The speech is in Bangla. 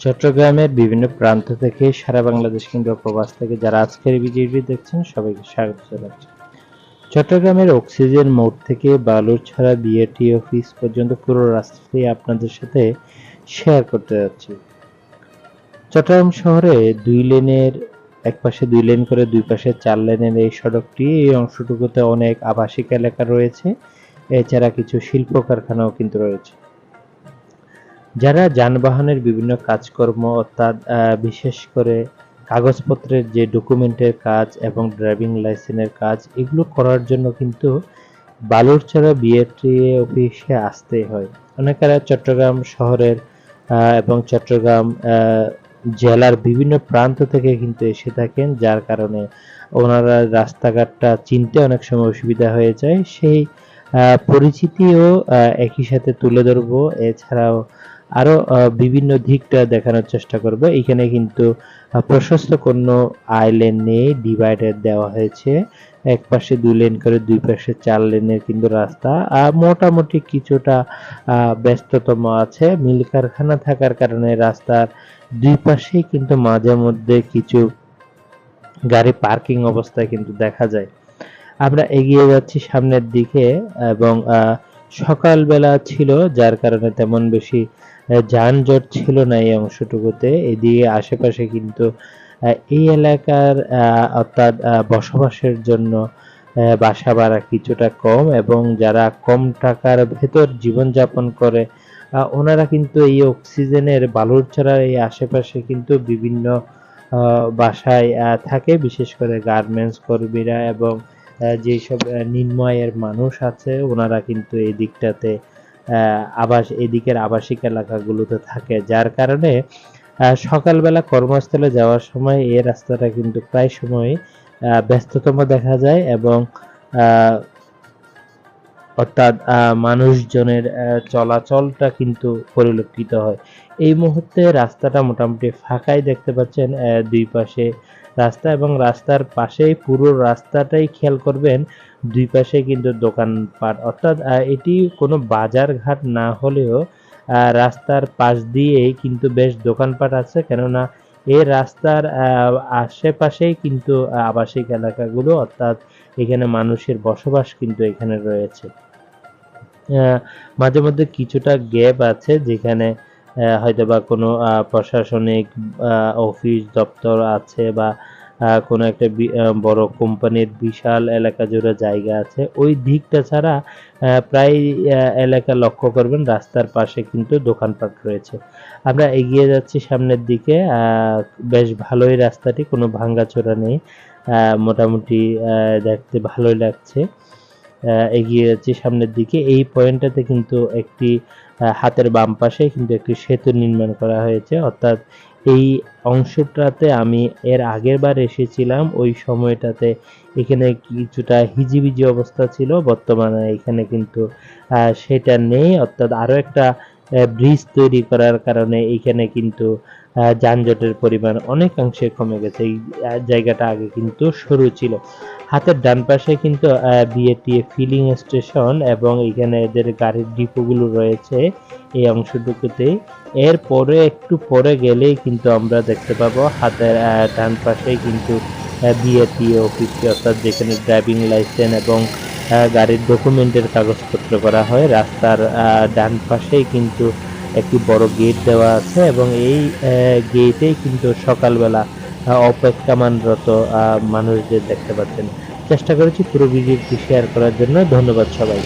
চট্টগ্রামের বিভিন্ন প্রান্ত থেকে সারা বাংলাদেশ কিংবা প্রবাস থেকে যারা আজকের ভিডিওটি দেখছেন, সবাইকে স্বাগত জানাচ্ছি। চট্টগ্রামের অক্সিজেন মোড় থেকে বালুরছড়া বিএটি অফিস পর্যন্ত পুরো রাস্তাটি আপনাদের সাথে শেয়ার করতে যাচ্ছি। চট্টগ্রাম শহরে দুই লেনের এক পাশে দুই লেন করে দুই পাশে চার লেনের এই সড়কটি, এই অংশটুকুতে অনেক আবাসিক এলাকা রয়েছে। এছাড়া কিছু শিল্প কারখানাও কিন্তু রয়েছে। যারা যানবাহনের বিভিন্ন কাজকর্ম অর্থাৎ বিশেষ করে কাগজপত্রের যে ডকুমেন্টের কাজ এবং ড্রাইভিং লাইসেন্সের কাজ, এগুলো করার জন্য কিন্তু বালুরছড়া বিএটি অফিসে আসতে হয়। অনেকেরা চট্টগ্রাম শহরের এবং চট্টগ্রাম জেলার বিভিন্ন প্রান্ত থেকে কিন্তু এসে থাকেন, যার কারণে ওনারা রাস্তাঘাটটা চিনতে অনেক সময় অসুবিধা হয়ে যায়। সেই পরিচিতিও একই সাথে তুলে ধরবো। এছাড়াও আরও বিভিন্ন দিকটা দেখানোর চেষ্টা করব। এখানে কিন্তু প্রশস্ত কোনো আইল্যান্ড নেই, ডিভাইডার দেওয়া হয়েছে। এক পাশে দুই লেন করে, দুই পাশে চার লেনের কিন্তু রাস্তা। মোটামুটি কিছুটা ব্যস্ততম আছে। মিল কারখানা থাকার কারণে রাস্তার দুই পাশেই কিন্তু মাঝে মধ্যে কিছু গাড়ি পার্কিং অবস্থায় কিন্তু দেখা যায়। আমরা এগিয়ে যাচ্ছি সামনের দিকে এবং সকালবেলা ছিল, যার কারণে তেমন বেশি যানজট ছিল না এই অংশটুকুতে। এদিকে আশেপাশে কিন্তু এই এলাকার অর্থাৎ বসবাসের জন্য বাসা ভাড়া কিছুটা কম এবং যারা কম টাকার ভেতর জীবনযাপন করে ওনারা কিন্তু এই অক্সিজেনের বালুরছড়ার এই আশেপাশে কিন্তু বিভিন্ন বাসায় থাকে। বিশেষ করে গার্মেন্টস কর্মীরা এবং যেসব নিম্ন আয়ের মানুষ আছে, ওনারা কিন্তু এই দিকটাতে আবাস এদিকের আবাসিক এলাকাগুলোতে থাকে, যার কারণে সকালবেলা কর্মস্থলে যাওয়ার সময় এই রাস্তাটা কিন্তু প্রায় সময় ব্যস্ততম দেখা যায় এবং অর্থাৎ মানুষজনের চলাচলটা কিন্তু পরিলক্ষিত হয়। এই মুহূর্তে রাস্তাটা মোটামুটি ফাঁকাই দেখতে পাচ্ছেন দুই পাশে রাস্তা এবং রাস্তার পাশেই পুরো রাস্তাটাই খেয়াল করবেন, দুই পাশে কিন্তু দোকানপাট। অর্থাৎ এটি কোনো বাজার ঘাট না হলেও রাস্তার পাশ দিয়েই কিন্তু বেশ দোকানপাট আছে। কেননা এই রাস্তার আশেপাশেই কিন্তু আবাসিক এলাকাগুলো, অর্থাৎ এখানে মানুষের বসবাস কিন্তু এখানে রয়েছে। মাঝে মধ্যে কিছুটা গ্যাপ আছে যেখানে হয়তোবা কোনো প্রশাসনিক অফিস দপ্তর আছে বা কোনো একটা বড় কোম্পানির বিশাল এলাকা জুড়ে জায়গা আছে। ওই দিকটা ছাড়া প্রায় এলাকা লক্ষ্য করবেন, রাস্তার পাশে কিন্তু দোকানপাট রয়েছে। আমরা এগিয়ে যাচ্ছি সামনের দিকে বেশ ভালোই রাস্তাটি, কোনো ভাঙ্গাচোরা নেই। মোটামুটি দেখতে ভালোই লাগছে। এগিয়ে যাচ্ছি সামনের দিকে। এই পয়েন্টটাতে কিন্তু একটি হাতের বাম পাশে কিন্তু একটি সেতু নির্মাণ করা হয়েছে। অর্থাৎ এই অংশটাতে আমি এর আগের বার এসেছিলাম, ওই সময়টাতে এখানে কিছুটা হিজিবিজি অবস্থা ছিল, বর্তমানে এখানে কিন্তু সেটা নেই, অর্থাৎ আরও একটা ব্রিজ তৈরি করার কারণে এখানে কিন্তু যানজটের পরিমাণ অনেকাংশে কমে গেছে। এই জায়গাটা আগে কিন্তু সরু ছিল। হাতের ডান পাশে কিন্তু বিএটিএ ফিলিং স্টেশন এবং এখানে এদের গাড়ির ডিপোগুলো রয়েছে এই অংশটুকুতে। এরপরে একটু পরে গেলেই কিন্তু আমরা দেখতে পাবো হাতের ডান পাশেই কিন্তু বিএটিএ অফিসটি অর্থাৎ যেখানে ড্রাইভিং লাইসেন্স এবং গাড়ির ডকুমেন্টের কাগজপত্র করা হয়। রাস্তার ডান পাশেই কিন্তু একটি বড় গেট দেওয়া আছে এবং এই গেটেই কিন্তু সকালবেলা অপেক্ষমানরত মানুষদের দেখতে পাচ্ছেন। চেষ্টা করেছি পুরো ভিডিওটি শেয়ার করার জন্য। ধন্যবাদ সবাই